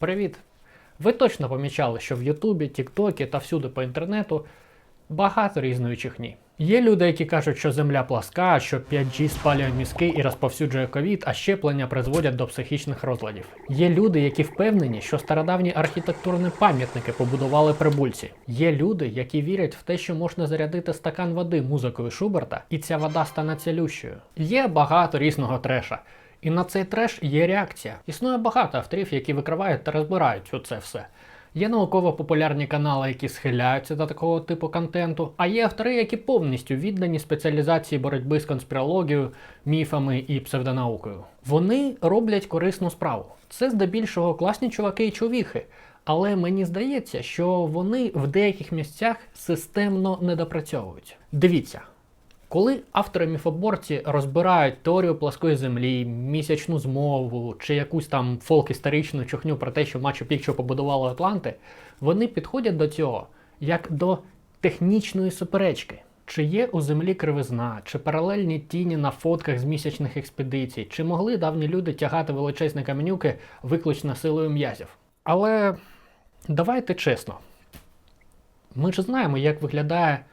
Привіт! Ви точно помічали, що в Ютубі, Тіктокі та всюди по інтернету багато різної чехні. Є люди, які кажуть, що земля пласка, що 5G спалює мізки і розповсюджує ковід, а щеплення призводять до психічних розладів. Є люди, які впевнені, що стародавні архітектурні пам'ятники побудували прибульці. Є люди, які вірять в те, що можна зарядити стакан води музикою Шуберта, і ця вода стане цілющою. Є багато різного треша. І на цей треш є реакція. Існує багато авторів, які викривають та розбирають оце все. Є науково-популярні канали, які схиляються до такого типу контенту, а є автори, які повністю віддані спеціалізації боротьби з конспірологією, міфами і псевдонаукою. Вони роблять корисну справу. Це здебільшого класні чуваки і чувіхи. Але мені здається, що вони в деяких місцях системно недопрацьовують. Дивіться, коли автори міфоборці розбирають теорію плоскої землі, місячну змову чи якусь там фолк-історичну чухню про те, що Мачу Пікчу побудувало Атланти, вони підходять до цього як до технічної суперечки. Чи є у землі кривизна, чи паралельні тіні на фотках з місячних експедицій, чи могли давні люди тягати величезні каменюки виключно силою м'язів? Але давайте чесно. Ми ж знаємо, як виглядає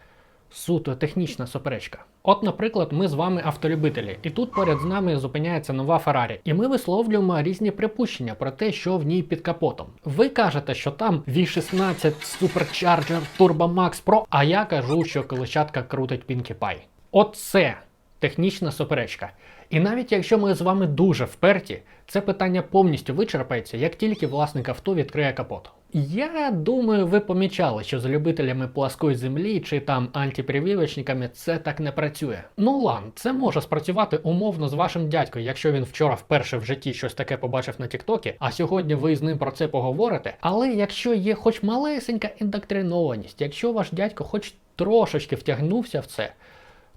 суто технічна суперечка. От, наприклад, ми з вами автолюбителі, і тут поряд з нами зупиняється нова Феррарі, і ми висловлюємо різні припущення про те, що в ній під капотом. Ви кажете, що там V16 Supercharger Turbo Max Pro, а я кажу, що колищатка крутить Pinkie Pie. Оце технічна суперечка. І навіть якщо ми з вами дуже вперті, це питання повністю вичерпається, як тільки власник авто відкриє капот. Я думаю, ви помічали, що з любителями пласкої землі чи там антипрививочниками це так не працює. Ну ладно, це може спрацювати умовно з вашим дядькою, якщо він вчора вперше в житті щось таке побачив на Тіктокі, а сьогодні ви з ним про це поговорите. Але якщо є хоч малесенька індоктринованість, якщо ваш дядько хоч трошечки втягнувся в це,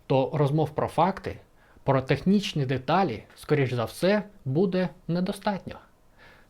то розмов про факти, про технічні деталі, скоріш за все, буде недостатньо.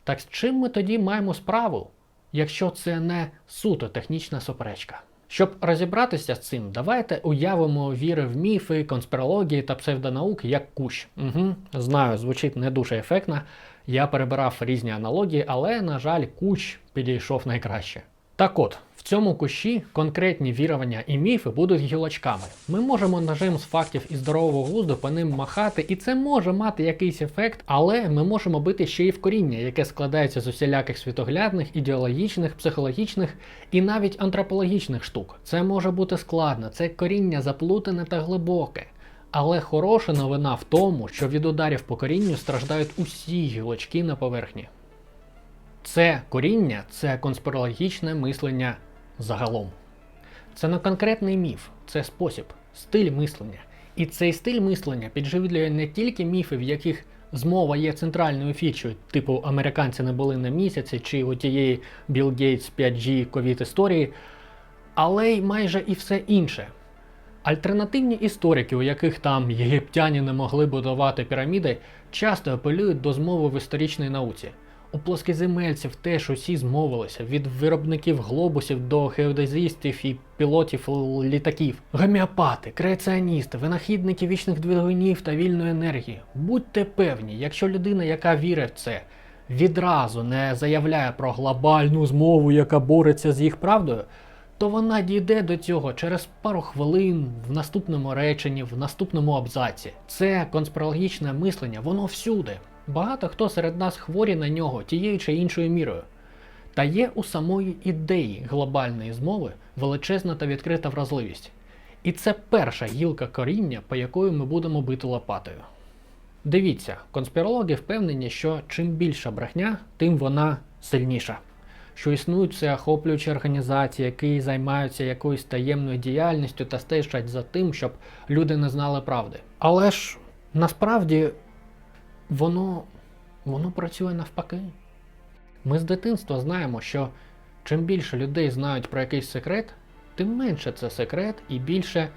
Так з чим ми тоді маємо справу, якщо це не суто технічна суперечка? Щоб розібратися з цим, давайте уявимо віри в міфи, конспірології та псевдонауки як кущ. Угу, знаю, звучить не дуже ефектно. Я перебирав різні аналогії, але, на жаль, кущ підійшов найкраще. Так от, цьому кущі конкретні вірування і міфи будуть гілочками. Ми можемо ножем з фактів і здорового глузду по ним махати, і це може мати якийсь ефект, але ми можемо бити ще й в коріння, яке складається з усіляких світоглядних, ідеологічних, психологічних і навіть антропологічних штук. Це може бути складно, це коріння заплутане та глибоке. Але хороша новина в тому, що від ударів по корінню страждають усі гілочки на поверхні. Це коріння, це конспірологічне мислення загалом. Це не конкретний міф, це спосіб, стиль мислення. І цей стиль мислення підживлює не тільки міфи, в яких змова є центральною фічою, типу американці не були на місяці, чи у тієї Білл Гейтс 5G ковід історії, але й майже і все інше. Альтернативні історики, у яких там єгиптяни не могли будувати піраміди, часто апелюють до змови в історичній науці. У плоскоземельців теж усі змовилися від виробників глобусів до геодезистів і пілотів літаків. Гомеопати, креаціоністи, винахідники вічних двигунів та вільної енергії. Будьте певні, якщо людина, яка вірить в це, відразу не заявляє про глобальну змову, яка бореться з їх правдою, то вона дійде до цього через пару хвилин в наступному реченні, в наступному абзаці. Це конспірологічне мислення, воно всюди. Багато хто серед нас хворі на нього тією чи іншою мірою. Та є у самої ідеї глобальної змови величезна та відкрита вразливість. І це перша гілка коріння, по якої ми будемо бити лопатою. Дивіться, конспірологи впевнені, що чим більша брехня, тим вона сильніша. Що існують всеохоплюючі організації, які займаються якоюсь таємною діяльністю та стежать за тим, щоб люди не знали правди. Але ж насправді воно, воно працює навпаки. Ми з дитинства знаємо, що чим більше людей знають про якийсь секрет, тим менше це секрет і більше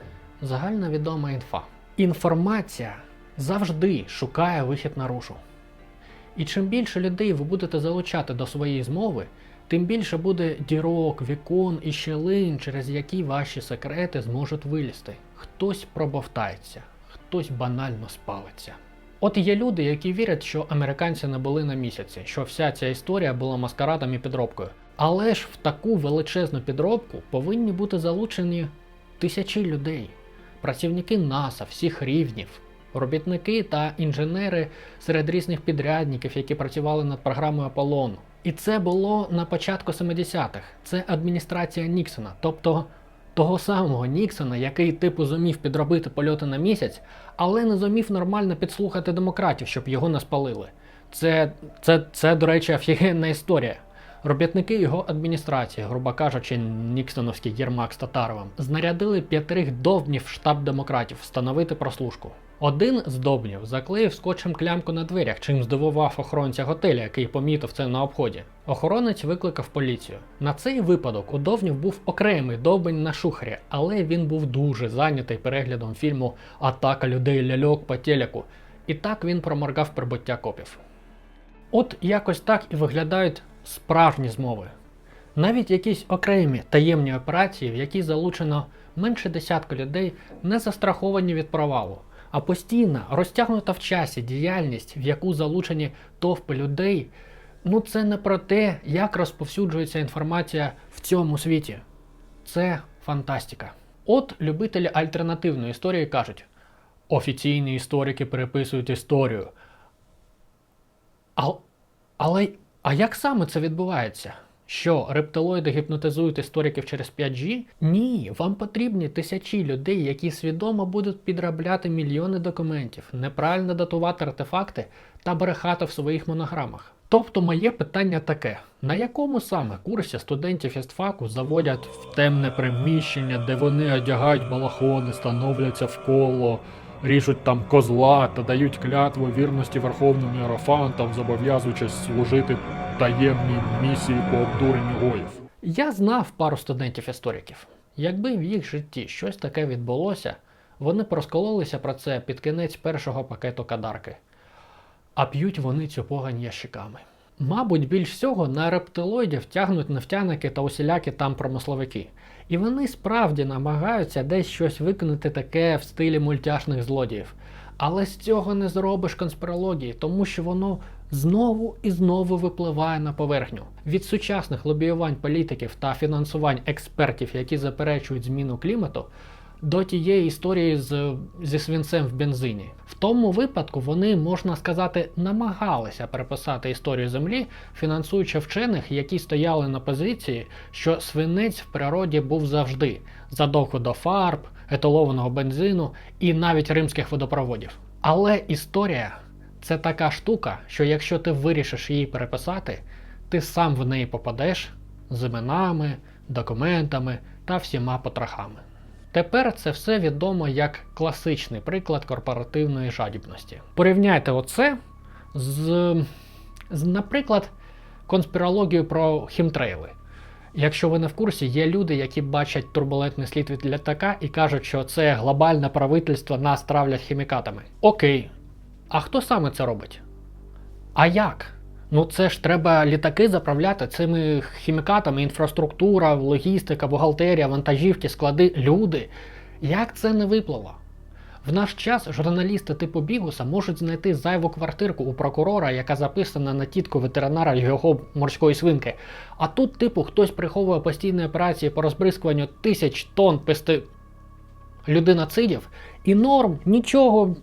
загальновідома інфа. Інформація завжди шукає вихід наружу. І чим більше людей ви будете залучати до своєї змови, тим більше буде дірок, вікон і щілин, через які ваші секрети зможуть вилізти. Хтось пробовтається, хтось банально спалиться. От є люди, які вірять, що американці не були на місяці, що вся ця історія була маскарадом і підробкою. Але ж в таку величезну підробку повинні бути залучені тисячі людей, працівники НАСА всіх рівнів, робітники та інженери серед різних підрядників, які працювали над програмою Аполлон. І це було на початку 70-х. Це адміністрація Ніксона, тобто того самого Ніксона, який типу зумів підробити польоти на місяць, але не зумів нормально підслухати демократів, щоб його не спалили. Це, це, це до речі, офігенна історія. Робітники його адміністрації, грубо кажучи, Ніксоновський Єрмак з Татаровим, знарядили п'ятерих довбнів штаб демократів встановити прослушку. Один з довбнів заклеїв скотчем клямку на дверях, чим здивував охоронця готеля, який помітив це на обході. Охоронець викликав поліцію. На цей випадок у довнів був окремий довбень на шухері, але він був дуже зайнятий переглядом фільму Атака людей ляльок по телеку. І так він проморгав прибуття копів. От якось так і виглядають справжні змови. Навіть якісь окремі таємні операції, в які залучено менше десятка людей, не застраховані від провалу, а постійна розтягнута в часі діяльність, в яку залучені товпи людей, ну це не про те, як розповсюджується інформація в цьому світі. Це фантастика. От любителі альтернативної історії кажуть: офіційні історики переписують історію. А, але а як саме це відбувається? Що рептилоїди гіпнотизують істориків через 5G? Ні, вам потрібні тисячі людей, які свідомо будуть підробляти мільйони документів, неправильно датувати артефакти та брехати в своїх монограмах. Тобто моє питання таке: на якому саме курсі студентів істфаку заводять в темне приміщення, де вони одягають балахони, становляться в коло, ріжуть там козла та дають клятву вірності верховним іерофантам, зобов'язуючись служити таємній місії по обдуренню гоїв. Я знав пару студентів-істориків. Якби в їх житті щось таке відбулося, вони б розкололися про це під кінець першого пакету кадарки. А п'ють вони цю погань ящиками. Мабуть, більш всього на рептилоїдів тягнуть нефтяники та усілякі там промисловики. І вони справді намагаються десь щось виконати таке в стилі мультяшних злодіїв. Але з цього не зробиш конспірології, тому що воно знову і знову випливає на поверхню. Від сучасних лобіювань політиків та фінансувань експертів, які заперечують зміну клімату, до тієї історії з, зі свинцем в бензині. В тому випадку вони, можна сказати, намагалися переписати історію Землі, фінансуючи вчених, які стояли на позиції, що свинець в природі був завжди, задовго до фарб, еталованого бензину і навіть римських водопроводів. Але історія це така штука, що якщо ти вирішиш її переписати, ти сам в неї попадеш з іменами, документами та всіма потрохами. Тепер це все відомо як класичний приклад корпоративної жадібності. Порівняйте оце з, з наприклад, конспірологією про хімтрейли. Якщо ви не в курсі, є люди, які бачать турбулентний слід від літака і кажуть, що це глобальне правительство нас травлять хімікатами. Окей, а хто саме це робить? А як? Ну це ж треба літаки заправляти цими хімікатами, інфраструктура, логістика, бухгалтерія, вантажівки, склади, люди. Як це не виплило? В наш час журналісти типу Бігуса можуть знайти зайву квартирку у прокурора, яка записана на тітку ветеринара його морської свинки. А тут, типу, хтось приховує постійні операції по розбризкуванню тисяч тонн пести людиноцидів, і норм, нічого,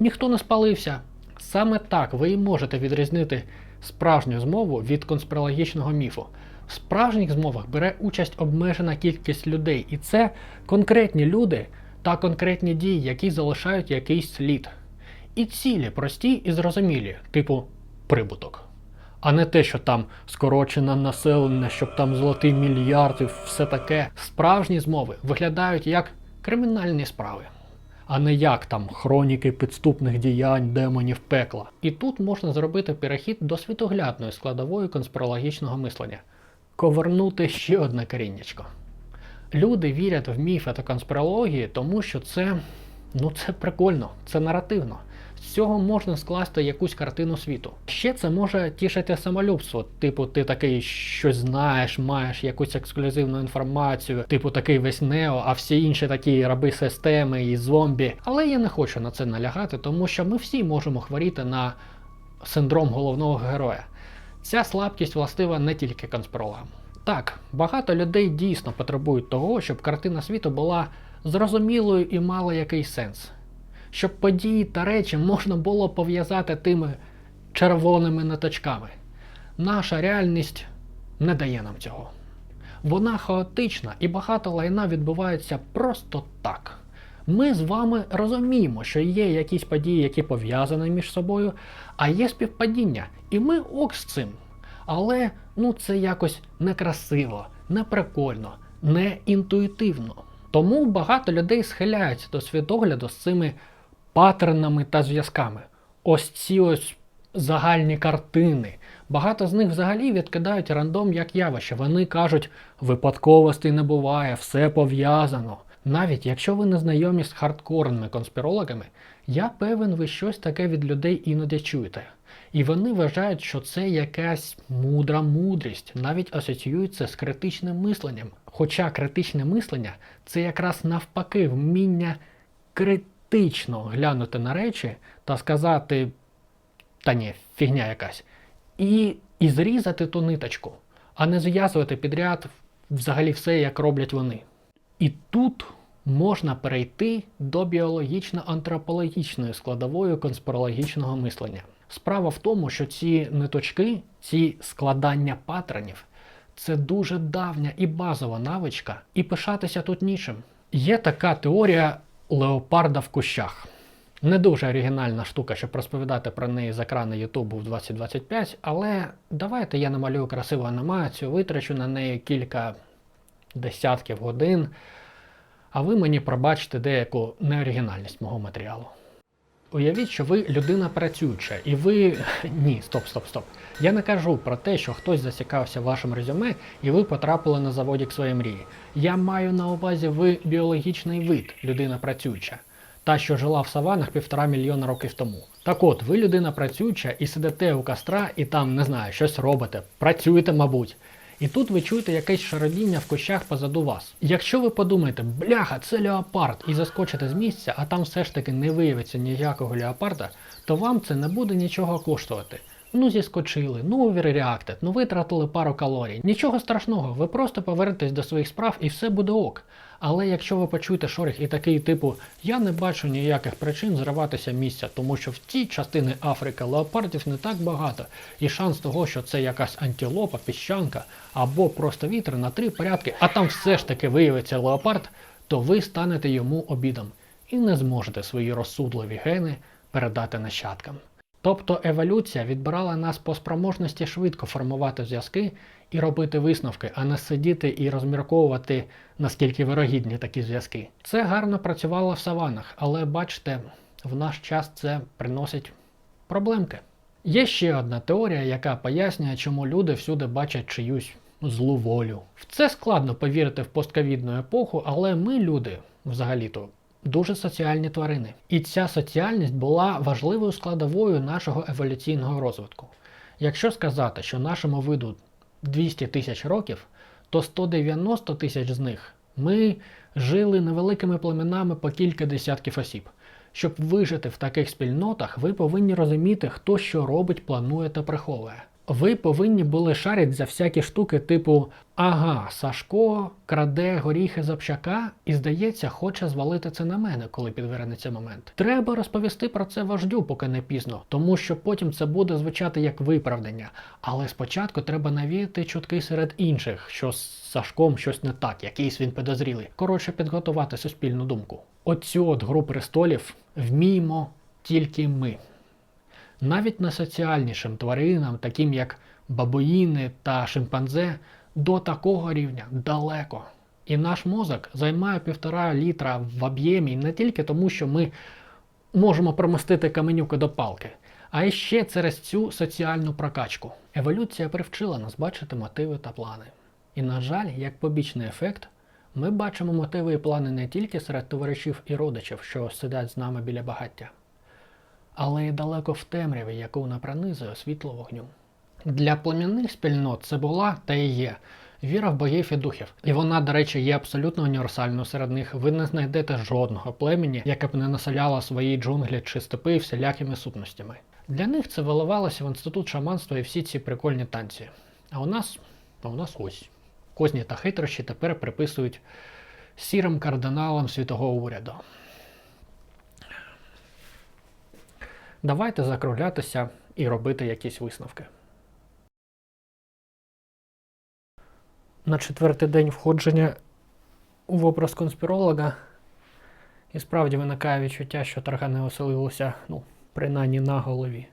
ніхто не спалився. Саме так ви і можете відрізнити справжню змову від конспірологічного міфу. В справжніх змовах бере участь обмежена кількість людей, і це конкретні люди та конкретні дії, які залишають якийсь слід. І цілі прості і зрозумілі, типу прибуток. А не те, що там скорочене населення, щоб там золотий мільярд і все таке. Справжні змови виглядають як кримінальні справи а не як там хроніки підступних діянь демонів пекла. І тут можна зробити перехід до світоглядної складової конспірологічного мислення, ковернути ще одне коріннячко. Люди вірять в міфи та конспірології, тому що це, ну це прикольно, це наративно. З цього можна скласти якусь картину світу. Ще це може тішити самолюбство. Типу, ти такий щось знаєш, маєш якусь ексклюзивну інформацію, типу такий весь нео, а всі інші такі раби системи і зомбі. Але я не хочу на це налягати, тому що ми всі можемо хворіти на синдром головного героя. Ця слабкість властива не тільки конспірологам. Так, багато людей дійсно потребують того, щоб картина світу була зрозумілою і мала якийсь сенс. Щоб події та речі можна було пов'язати тими червоними ниточками. Наша реальність не дає нам цього. Вона хаотична і багато лайна відбувається просто так. Ми з вами розуміємо, що є якісь події, які пов'язані між собою, а є співпадіння, і ми ок з цим. Але ну це якось некрасиво, неприкольно, не інтуїтивно. Тому багато людей схиляються до світогляду з цими паттернами та зв'язками. Ось ці ось загальні картини. Багато з них взагалі відкидають рандом як явище. Вони кажуть, випадковостей не буває, все пов'язано. Навіть якщо ви не знайомі з хардкорними конспірологами, я певен, ви щось таке від людей іноді чуєте. І вони вважають, що це якась мудра мудрість, навіть асоціюється з критичним мисленням. Хоча критичне мислення це якраз навпаки вміння критично глянути на речі та сказати, та ні, фігня якась, і, і зрізати ту ниточку, а не зв'язувати підряд взагалі все, як роблять вони. І тут можна перейти до біологічно-антропологічної складової конспірологічного мислення. Справа в тому, що ці ниточки, ці складання паттернів, це дуже давня і базова навичка, і пишатися тут нічим. Є така теорія леопарда в кущах. Не дуже оригінальна штука, щоб розповідати про неї з екрану Ютубу в 2025, але давайте я намалюю красиву анімацію, витрачу на неї кілька десятків годин, а ви мені пробачите деяку неоригінальність мого матеріалу. Уявіть, що ви людина працююча, і ви. Ні, стоп, стоп, стоп. Я не кажу про те, що хтось зацікавився вашим резюме і ви потрапили на заводік своєї мрії. Я маю на увазі ви біологічний вид, людина працююча, та, що жила в саванах півтора мільйона років тому. Так от, ви людина працююча і сидите у костра і там, не знаю, щось робите, працюєте, мабуть. І тут ви чуєте якесь шародіння в кущах позаду вас. Якщо ви подумаєте, бляха, це леопард, і заскочите з місця, а там все ж таки не виявиться ніякого леопарда, то вам це не буде нічого коштувати. Ну, зіскочили, ну оверреактед, ну витратили пару калорій. Нічого страшного, ви просто повернетесь до своїх справ і все буде ок. Але якщо ви почуєте шорох і такий типу, я не бачу ніяких причин зриватися місця, тому що в тій частині Африки леопардів не так багато, і шанс того, що це якась антилопа, піщанка або просто вітер на три порядки, а там все ж таки виявиться леопард, то ви станете йому обідом і не зможете свої розсудливі гени передати нащадкам. Тобто еволюція відбирала нас по спроможності швидко формувати зв'язки і робити висновки, а не сидіти і розмірковувати, наскільки вирогідні такі зв'язки. Це гарно працювало в саванах, але бачите, в наш час це приносить проблемки. Є ще одна теорія, яка пояснює, чому люди всюди бачать чиюсь злу волю. В це складно повірити в постковідну епоху, але ми, люди, взагалі-то, дуже соціальні тварини. І ця соціальність була важливою складовою нашого еволюційного розвитку. Якщо сказати, що нашому виду 200 тисяч років, то 190 тисяч з них ми жили невеликими племенами по кілька десятків осіб. Щоб вижити в таких спільнотах, ви повинні розуміти, хто що робить, планує та приховує. Ви повинні були шарити за всякі штуки, типу Ага, Сашко краде горіхи з общака і, здається, хоче звалити це на мене, коли підвернеться момент. Треба розповісти про це вождю, поки не пізно, тому що потім це буде звучати як виправдання. Але спочатку треба навіяти чутки серед інших, що з Сашком щось не так, якийсь він підозрілий. Коротше, підготувати суспільну думку. Оцю от гру престолів вміємо тільки ми. Навіть найсоціальнішим тваринам, таким як бабуїни та шимпанзе, до такого рівня далеко. І наш мозок займає півтора літра в об'ємі не тільки тому, що ми можемо промостити каменюки до палки, а ще через цю соціальну прокачку. Еволюція привчила нас бачити мотиви та плани. І, на жаль, як побічний ефект, ми бачимо мотиви і плани не тільки серед товаришів і родичів, що сидять з нами біля багаття, але й далеко в темряві, яку не пронизує світло вогню. Для племінних спільнот це була та і є віра в богів і духів. І вона, до речі, є абсолютно універсальною серед них. Ви не знайдете жодного племені, яке б не населяло свої джунглі чи степи всілякими сутностями. Для них це виливалося в інститут шаманства і всі ці прикольні танці. А у нас, а у нас ось. Козні та хитрощі тепер приписують сірим кардиналам світового уряду. Давайте закруглятися і робити якісь висновки. На четвертий день входження в образ конспіролога і справді виникає відчуття, що таргани оселилися, ну, принаймні на голові.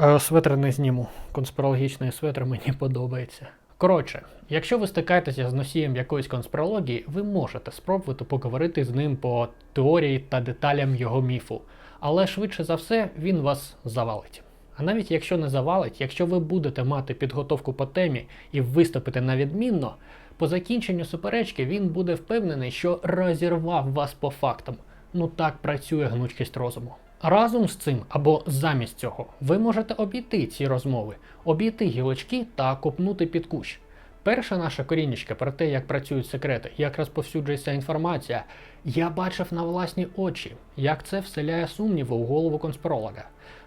Е, Светр не зніму. Конспірологічний светр мені подобається. Коротше, якщо ви стикаєтеся з носієм якоїсь конспірології, ви можете спробувати поговорити з ним по теорії та деталям його міфу. Але швидше за все він вас завалить. А навіть якщо не завалить, якщо ви будете мати підготовку по темі і виступите на відмінно, по закінченню суперечки він буде впевнений, що розірвав вас по фактам. Ну так працює гнучкість розуму. Разом з цим або замість цього ви можете обійти ці розмови, обійти гілочки та копнути під кущ. Перша наша корінечка про те, як працюють секрети, як розповсюджується інформація, я бачив на власні очі, як це вселяє сумніви у голову конспіролога.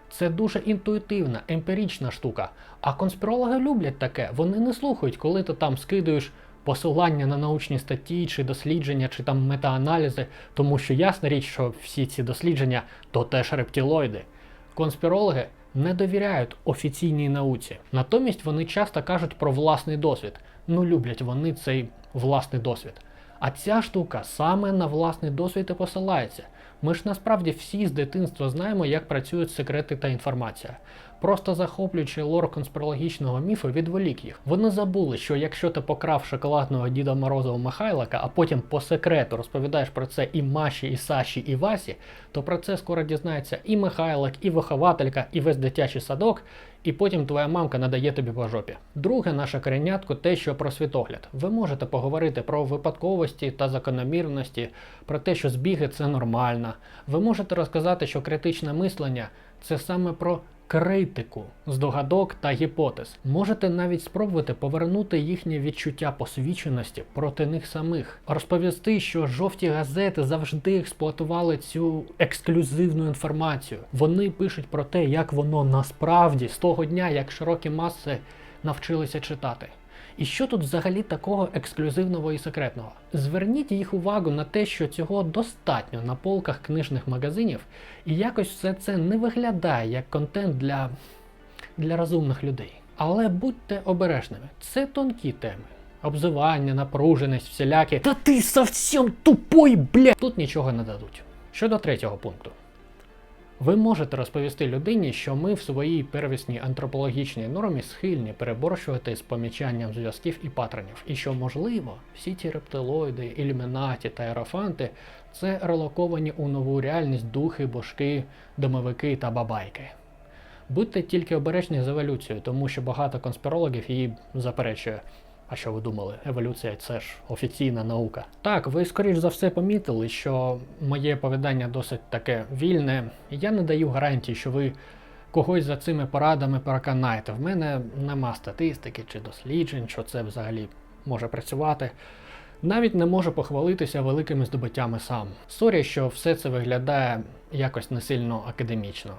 Це дуже інтуїтивна, емпірічна штука. А конспірологи люблять таке. Вони не слухають, коли ти там скидуєш посилання на научні статті, чи дослідження, чи там метааналізи, тому що ясна річ, що всі ці дослідження то теж рептилоїди. Конспірологи не довіряють офіційній науці. Натомість вони часто кажуть про власний досвід. Ну люблять вони цей власний досвід. А ця штука саме на власний досвід і посилається. Ми ж насправді всі з дитинства знаємо, як працюють секрети та інформація. Просто захоплюючи лор конспірологічного міфу, відволік їх. Вони забули, що якщо ти покрав шоколадного Діда Морозова Михайлика, а потім по секрету розповідаєш про це і Маші, і Саші, і Васі, то про це скоро дізнається і Михайлик, і вихователька, і весь дитячий садок, і потім твоя мамка надає тобі по жопі. Друге наше коренятко те, що про світогляд. Ви можете поговорити про випадковості та закономірності, про те, що збіги це нормально. Ви можете розказати, що критичне мислення це саме про критику, з догадок та гіпотез. Можете навіть спробувати повернути їхнє відчуття посвідченості проти них самих, розповісти, що жовті газети завжди експлуатували цю ексклюзивну інформацію. Вони пишуть про те, як воно насправді з того дня, як широкі маси навчилися читати. І що тут взагалі такого ексклюзивного і секретного? Зверніть їх увагу на те, що цього достатньо на полках книжних магазинів, і якось все це не виглядає як контент для, для розумних людей. Але будьте обережними, це тонкі теми. Обзивання, напруженість, всілякі. Та ти совсем тупой, бля! Тут нічого не дадуть. Щодо третього пункту. Ви можете розповісти людині, що ми в своїй первісній антропологічній нормі схильні переборщувати з помічанням зв'язків і паттернів, і що, можливо, всі ці рептилоїди, ілюмінаті та ерофанти це релоковані у нову реальність духи, божки, домовики та бабайки. Будьте тільки обережні з еволюцією, тому що багато конспірологів її заперечує. А що ви думали? Еволюція це ж офіційна наука. Так, ви скоріш за все помітили, що моє повідання досить таке вільне. Я не даю гарантії, що ви когось за цими порадами переконаєте. В мене нема статистики чи досліджень, що це взагалі може працювати. Навіть не можу похвалитися великими здобуттями сам. Сорі, що все це виглядає якось не сильно академічно.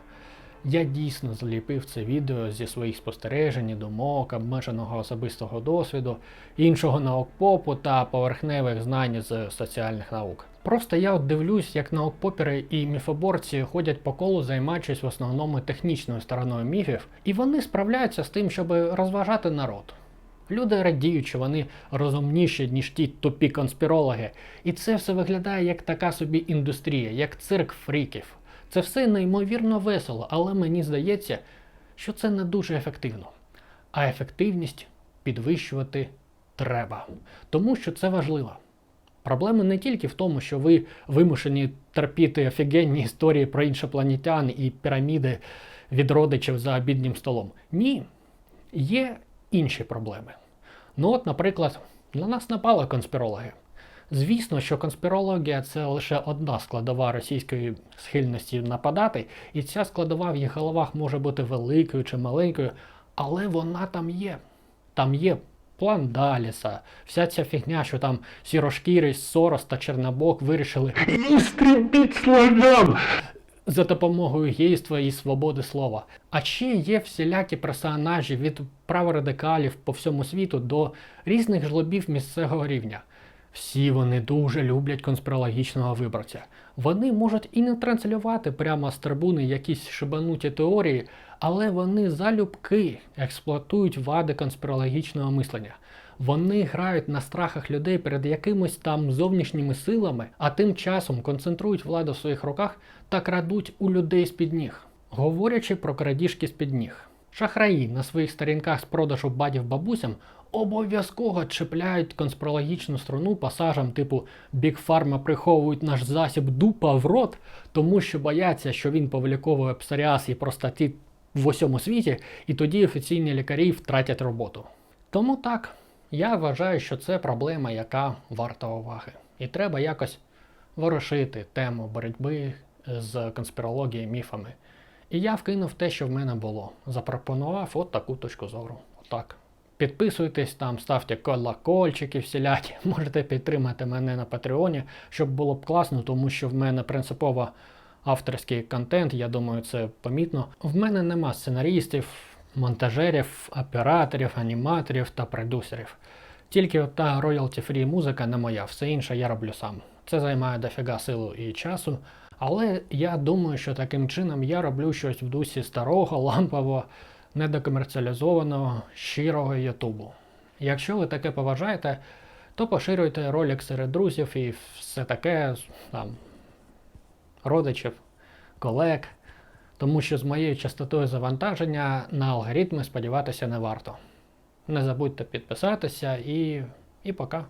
Я дійсно зліпив це відео зі своїх спостережень, думок, обмеженого особистого досвіду, іншого наукпопу та поверхневих знань з соціальних наук. Просто я от дивлюсь, як наукпопери і міфоборці ходять по колу, займаючись в основному технічною стороною міфів, і вони справляються з тим, щоб розважати народ. Люди радіють, що вони розумніші, ніж ті тупі конспірологи. І це все виглядає як така собі індустрія, як цирк фріків. Це все неймовірно весело, але мені здається, що це не дуже ефективно. А ефективність підвищувати треба, тому що це важливо. Проблема не тільки в тому, що ви вимушені терпіти офігенні історії про іншопланетян і піраміди від родичів за обіднім столом. Ні, є інші проблеми. Ну от, наприклад, на нас напали конспірологи. Звісно, що конспірологія це лише одна складова російської схильності нападати, і ця складова в їх головах може бути великою чи маленькою, але вона там є. Там є план Даліса, вся ця фігня, що там сірошкірий, Сорос та Чернобок вирішили істребіть славян за допомогою гейства і свободи слова. А ще є всілякі персонажі від праворадикалів по всьому світу до різних жлобів місцевого рівня. Всі вони дуже люблять конспірологічного виборця. Вони можуть і не транслювати прямо з трибуни якісь шибануті теорії, але вони залюбки експлуатують вади конспірологічного мислення. Вони грають на страхах людей перед якимось там зовнішніми силами, а тим часом концентрують владу в своїх руках та крадуть у людей з-під ніг. Говорячи про крадіжки з-під ніг. Шахраї на своїх сторінках з продажу бадів бабусям обов'язково чіпляють конспірологічну струну пасажам типу Бік Фарма приховують наш засіб дупа в рот, тому що бояться, що він повиліковує псоріаз і простатит в усьому світі, і тоді офіційні лікарі втратять роботу. Тому так, я вважаю, що це проблема, яка варта уваги. І треба якось ворушити тему боротьби з конспірологією, міфами. І я вкинув те, що в мене було. Запропонував от таку точку зору. Отак. Підписуйтесь там, ставте колокольчики всілякі. Можете підтримати мене на Патреоні, щоб було б класно, тому що в мене принципово авторський контент, я думаю, це помітно. В мене нема сценарістів, монтажерів, операторів, аніматорів та продюсерів. Тільки та royalty-free музика не моя, все інше я роблю сам. Це займає дофіга силу і часу. Але я думаю, що таким чином я роблю щось в дусі старого, лампового, недокомерціалізованого, щирого Ютубу. Якщо ви таке поважаєте, то поширюйте ролик серед друзів і все таке, там, родичів, колег, тому що з моєю частотою завантаження на алгоритми сподіватися не варто. Не забудьте підписатися і, і пока.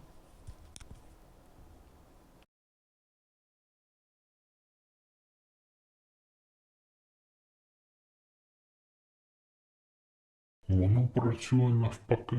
Воно працює навпаки.